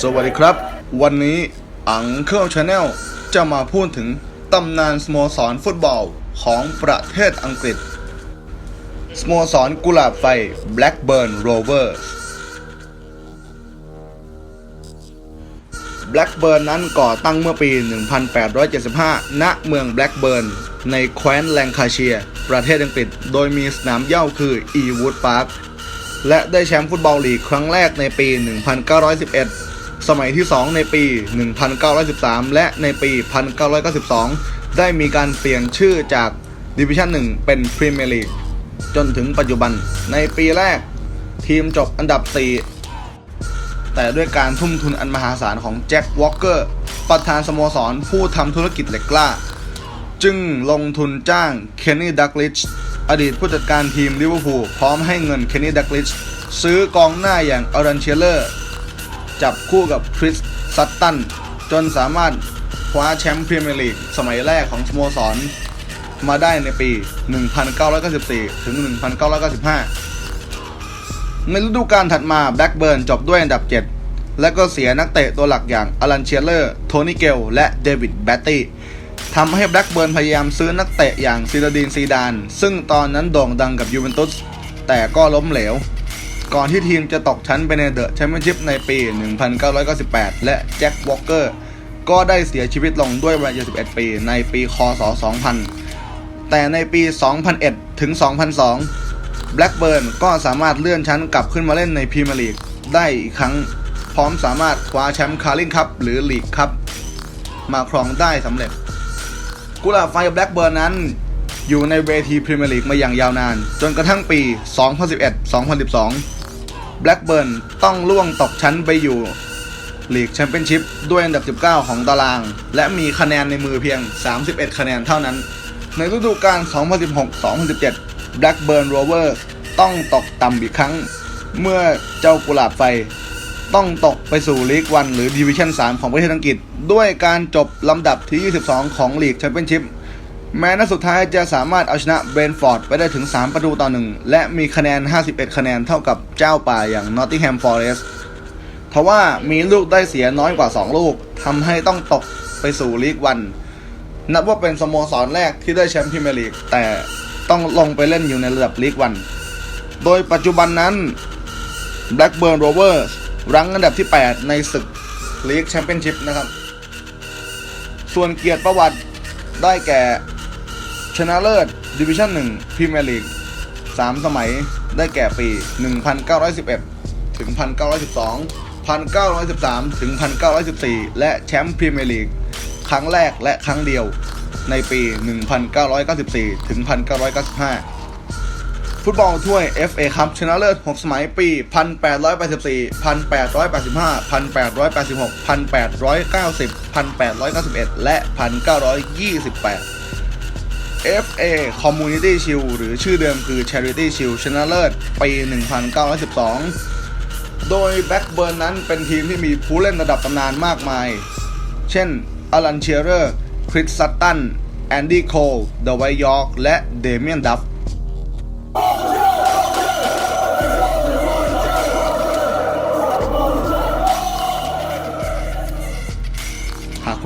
สวัสดีครับ วันนี้อังเคิลชาแนลจะมาพูดถึงตำนานสโมสรฟุตบอลของประเทศอังกฤษ สโมสรกุหลาบไฟ Blackburn Rovers Blackburn นั้นก่อตั้งเมื่อปี 1875 ณ เมืองแบล็กเบิร์น ในแคว้นแลงคาเชีย ประเทศอังกฤษ โดยมีสนามเย้าคือ Ewood Park และได้แชมป์ฟุตบอลลีกครั้งแรกในปี 1911 สมัยที่ 2 ในปี 1913และในปี 1992 ได้มีการเปลี่ยนชื่อจากดิวิชั่น 1 เป็นพรีเมียร์ลีกจนถึงปัจจุบัน ในปีแรกทีมจบอันดับ 4 แต่ด้วยการทุ่มทุนอันมหาศาลของแจ็ควอลเกอร์ ประธานสโมสรผู้ทำธุรกิจเหล็กกล้า จึงลงทุนจ้างเคนนี่ดักลิชอดีตผู้จัดการทีมลิเวอร์พูลพร้อมให้เงินเคนนี่ดักลิชซื้อกองหน้าอย่างอรันเชเลอร์ จับคู่กับคริสซัตตัน จนสามารถคว้าแชมป์พรีเมียร์ลีกสมัยแรกของสโมสร มาได้ในปี 1994 ถึง 1995 ในฤดูกาลถัดมาแบ็กเบิร์นจบด้วยอันดับ 7 และก็เสียนักเตะตัวหลักอย่างอลันเชียเลอร์ โทนี่เกล และเดวิดแบตตี้ ทำให้แบล็กเบิร์นพยายามซื้อนักเตะอย่างซิลาดีนซีดาน ซึ่งตอนนั้นโด่งดังกับยูเวนตุสแต่ก็ล้มเหลว ก่อนที่ทีมจะตกชั้นไปในเดอะแชมเปี้ยนชิพในปี 1998 และแจ็ควอลเกอร์ก็ได้เสียชีวิตลงด้วยวัย 71 ปีในปี คศ 2000 แต่ในปี 2001 ถึง 2002 แบล็กเบิร์นก็สามารถเลื่อนชั้นกลับขึ้นมาเล่นในพรีเมียร์ลีกได้อีกครั้ง พร้อมสามารถคว้าแชมป์คาร์ลิงคัพหรือลีกคัพมาครองได้สำเร็จ กุลาไฟแบล็กเบิร์นนั้น อยู่ในเวทีพรีเมียร์ลีกมาอย่างยาวนาน จนกระทั่งปี 2011-2012 แบล็กเบิร์นต้องล่วงตกชั้นไปอยู่ลีกแชมเปี้ยนชิพด้วยอันดับ 19 ของตาราง และมีคะแนนในมือเพียง 31 คะแนนเท่านั้น ในฤดูกาล 2016-2017 Blackburn Rovers ต้องตกต่ำอีกครั้ง เมื่อเจ้ากุหลาบไฟ ต้องตกไปสู่ลีกวันหรือดิวิชั่น 3 ของประเทศอังกฤษ ด้วยการจบลำดับที่ 22 ของลีกแชมเปี้ยนชิพแม้นัดสุดท้ายจะสามารถเอาชนะเบรนฟอร์ดไปได้ถึง 3 ประตูต่อหนึ่งและมีคะแนน 51 คะแนนเท่ากับเจ้าป่าอย่าง Nottingham Forest ทว่ามีลูกได้เสียน้อยกว่า 2 ลูกทำให้ต้องตกไปสู่ลีกวันนับว่าเป็นสโมสรแรกที่ได้แชมป์พรีเมียร์ลีกแต่ต้องลงไปเล่นอยู่ในระดับลีกวัน โดยปัจจุบันนั้น Blackburn Rovers รั้งอันดับที่ 8 ในศึกลีกแชมเปี้ยนชิพนะครับ ส่วนเกียรติประวัติได้แก่ชนะเลิศดิวิชั่น1พรีเมียร์ลีก3สมัยได้แก่ปี 1911 ถึง 1912 1913 ถึง 1914 และแชมป์พรีเมียร์ลีกครั้งแรกและครั้งเดียวในปี 1994 ถึง 1995 ฟุตบอลถ้วย FA คัพชนะเลิศ 6 สมัยปี 1884 1885 1886 1890 1891 และ 1928 FA Community Shield หรือชื่อเดิมคือ Charity Shield ชนะเลิศ ปี 1912 โดยแบ็กเบิร์นนั้นเป็นทีมที่มีผู้เล่นระดับตำนานมากมาย เช่นอลันเชียเรอร์ คริสซัตตัน แอนดี้โคลเดอะไวยอร์กและเดเมียนดัฟ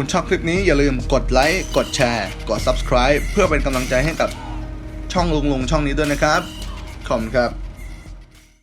คุณชอบคลิปนี้อย่าลืมกดไลค์ กดแชร์ กด Subscribe เพื่อเป็นกำลังใจให้กับช่องลุงลุงช่องนี้ด้วยนะครับ ขอบคุณครับ